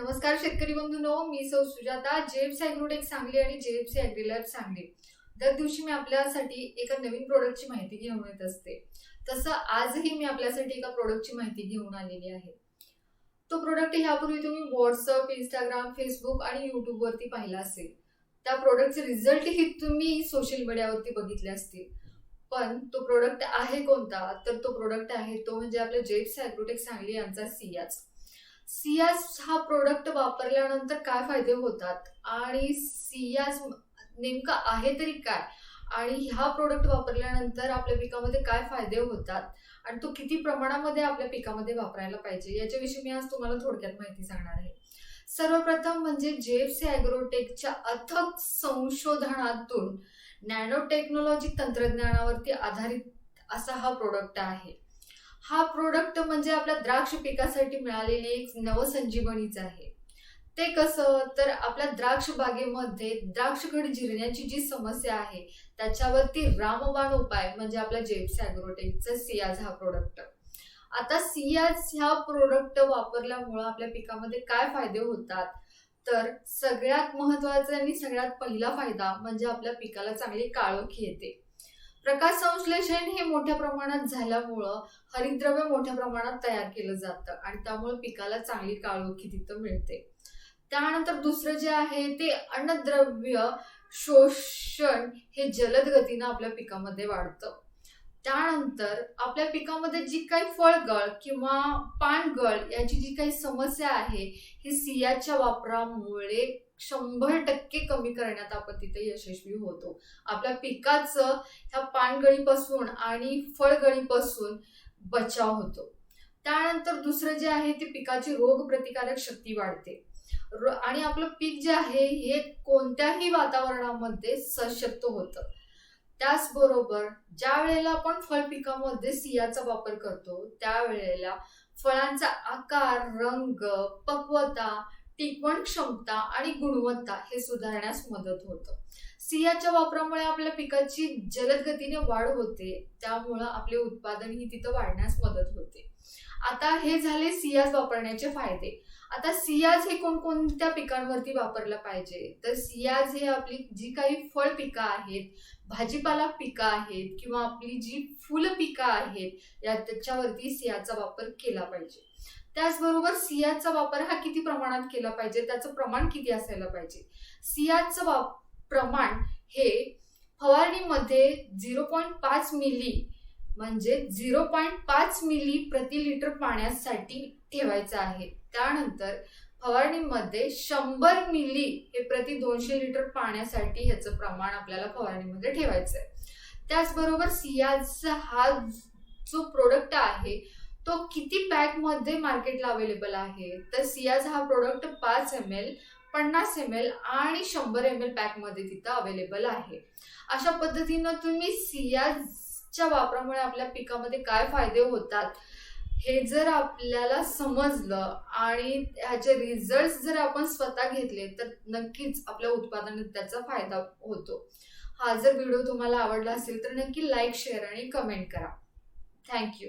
नमस्कार शेतकरी बंधूनो मी सौ सुजाता जेएफसी अॅग्रोटेक सांगली आणि जेएफसी अॅग्रिलॅब सांगली. दर दिवशी मी आपल्यासाठी एका नवीन प्रोडक्टची माहिती घेऊन येत असते. तसं आजही मी आपल्यासाठी एका प्रोडक्टची माहिती घेऊन आलेली आहे. तो प्रोडक्ट ह्यापूर्वी तुम्ही व्हॉट्सअप इंस्टाग्राम फेसबुक आणि यूट्यूबवरती पाहिला असेल. त्या प्रोडक्टचे रिझल्टही तुम्ही सोशल मीडियावरती बघितले असतील. पण तो प्रोडक्ट आहे कोणता? तर तो प्रोडक्ट आहे तो म्हणजे आपल्या जेप्स अॅग्रोटेक सांगली यांचा सियाच सीएस हा प्रोडक्ट वापरल्यानंतर काय फायदे होतात? आणि सियास नेमकं आहे तरी काय? आणि ह्या प्रोडक्ट वापरल्यानंतर आपल्या पिकामध्ये काय फायदे होतात? आणि तो किती प्रमाणामध्ये आपल्या पिकामध्ये वापरायला पाहिजे? याच्याविषयी मी आज तुम्हाला थोडक्यात माहिती सांगणार आहे. सर्वप्रथम म्हणजे जेएफसी अॅग्रोटेकच्या अथक संशोधनातून नॅनो टेक्नॉलॉजी तंत्रज्ञानावरती आधारित असा हा प्रोडक्ट आहे. हा प्रोडक्ट म्हणजे आपल्या द्राक्ष पिकासाठी मिळालेली एक नवसंजीवनीच आहे. ते कसं? तर आपल्या द्राक्ष बागेमध्ये द्राक्षकड जिरण्याची जी समस्या आहे त्याच्यावरती रामबाण उपाय म्हणजे आपल्या जेप्स अॅग्रोटेकचा सियाज हा प्रोडक्ट आता सियाज ह्या प्रोडक्ट वापरल्यामुळं आपल्या पिकामध्ये काय फायदे होतात? तर सगळ्यात महत्त्वाचा आणि सगळ्यात पहिला फायदा म्हणजे आपल्या पिकाला चांगली काळोखी येते. प्रकाश संश्लेषण हे मोठ्या प्रमाणात झाल्यामुळं हरितद्रव्य मोठ्या प्रमाणात तयार केलं जातं आणि त्यामुळे पिकाला चांगली काळोखी तिथं मिळते. त्यानंतर दुसरं जे आहे ते अन्नद्रव्य शोषण हे जलद गतीनं आपल्या पिकामध्ये वाढतं. त्यानंतर आपल्या पिकामध्ये जी काही फळगळ किंवा पानगळ याची जी काही समस्या आहे ही सियाच्या वापरामुळे शंभर टक्के कमी करण्यात आपण तिथे यशस्वी होतो. आपल्या पिकाचं ह्या पानगळीपासून आणि फळगळीपासून बचाव होतो. त्यानंतर दुसरं जे आहे ते पिकाची रोगप्रतिकारक शक्ती वाढते. आणि आपलं पीक जे आहे हे कोणत्याही वातावरणामध्ये सशक्त होतं. त्याचबरोबर ज्या वेळेला आपण फळ पिकामध्ये सियाचा वापर करतो त्यावेळेला फळांचा आकार रंग पक्वता टिकवण क्षमता आणि गुणवत्ता हे सुधारण्यास मदत होतं. सियाच्या वापरामुळे आपल्या पिकाची जलद गतीने वाढ होते. त्यामुळं आपले उत्पादन ही तिथं वाढण्यास मदत होते. आता हे झाले सियाज वापरण्याचे फायदे. आता सियाज हे कोणकोणत्या पिकांवरती वापरलं पाहिजे? तर सियाज हे आपली जी काही फळ पिकं आहेत भाजीपाला पिकं आहेत किंवा आपली जी फुल पिकं आहेत या त्याच्यावरती सियाचा वापर केला पाहिजे. त्याचबरोबर सियाचा वापर हा किती प्रमाणात केला पाहिजे? त्याचं प्रमाण किती असायला पाहिजे? सियाचं वा प्रमाण हे फवारणीमध्ये झिरो पॉईंट पाच मिली म्हणजे झिरो पॉईंट पाच मिली प्रति लिटर पाण्यासाठी ठेवायचं आहे. त्यानंतर फवारणीमध्ये शंभर मिली हे प्रति दोनशे लिटर पाण्यासाठी ह्याचं प्रमाण आपल्याला फवारणीमध्ये ठेवायचं आहे त्याचबरोबर सियाचा हा जो प्रोडक्ट आहे तो किती पॅकमध्ये मार्केटला अवेलेबल आहे? तर सियाज हा प्रोडक्ट पाच एम एल पन्नास एम एल आणि शंभर एम एल पॅकमध्ये तिथं अवेलेबल आहे. अशा पद्धतीनं तुम्ही सियाजच्या वापरामुळे आपल्या पिकामध्ये काय फायदे होतात हे जर आपल्याला समजलं आणि ह्याचे रिझल्ट जर आपण स्वतः घेतले तर नक्कीच आपल्या उत्पादनात त्याचा फायदा होतो. हा जर व्हिडिओ तुम्हाला आवडला असेल तर नक्की लाईक शेअर आणि कमेंट करा. Thank you